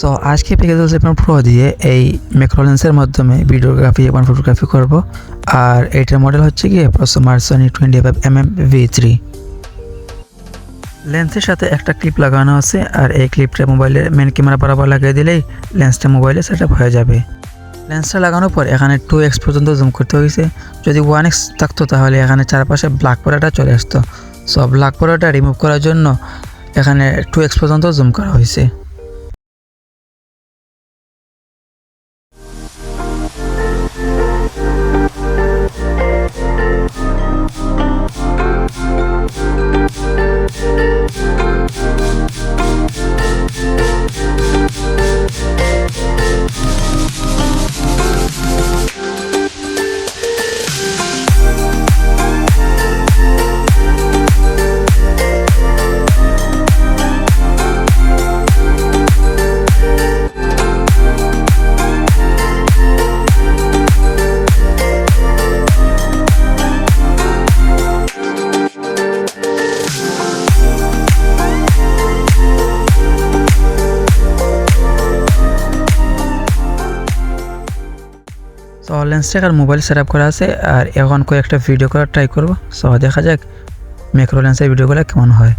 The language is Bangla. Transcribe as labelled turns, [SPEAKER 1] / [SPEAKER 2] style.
[SPEAKER 1] সো আজকে পিক্সেল সেভেন প্রো দিয়ে এই ম্যাক্রো লেন্সের মাধ্যমে ভিডিওগ্রাফি এবং ফটোগ্রাফি করব। আর এইটার মডেল হচ্ছে গিয়ে প্রসমার Sony twenty five M M V three লেন্সের সাথে একটা ক্লিপ লাগানো আছে, আর এই ক্লিপটা মোবাইলের মেন ক্যামেরা বরাবর লাগিয়ে দিলেই লেন্সটা মোবাইলে সেট হয়ে যাবে। লেন্সটা লাগানোর পর এখানে টু এক্স পর্যন্ত জুম করতে হয়েছে। যদি ওয়ান এক্স থাকতো তাহলে এখানে চারপাশে ব্ল্যাক পরাটা চলে আসতো। সো ব্ল্যাক পরাটা রিমুভ করার জন্য এখানে টু এক্স পর্যন্ত জুম করা হয়েছে। সো লেন্স আর মোবাইল সেট করা আছে, আর এখন কয়েকটা ভিডিও করার ট্রাই করব। সো দেখা যাক ম্যাক্রো লেন্সের ভিডিওগুলো কেমন হয়।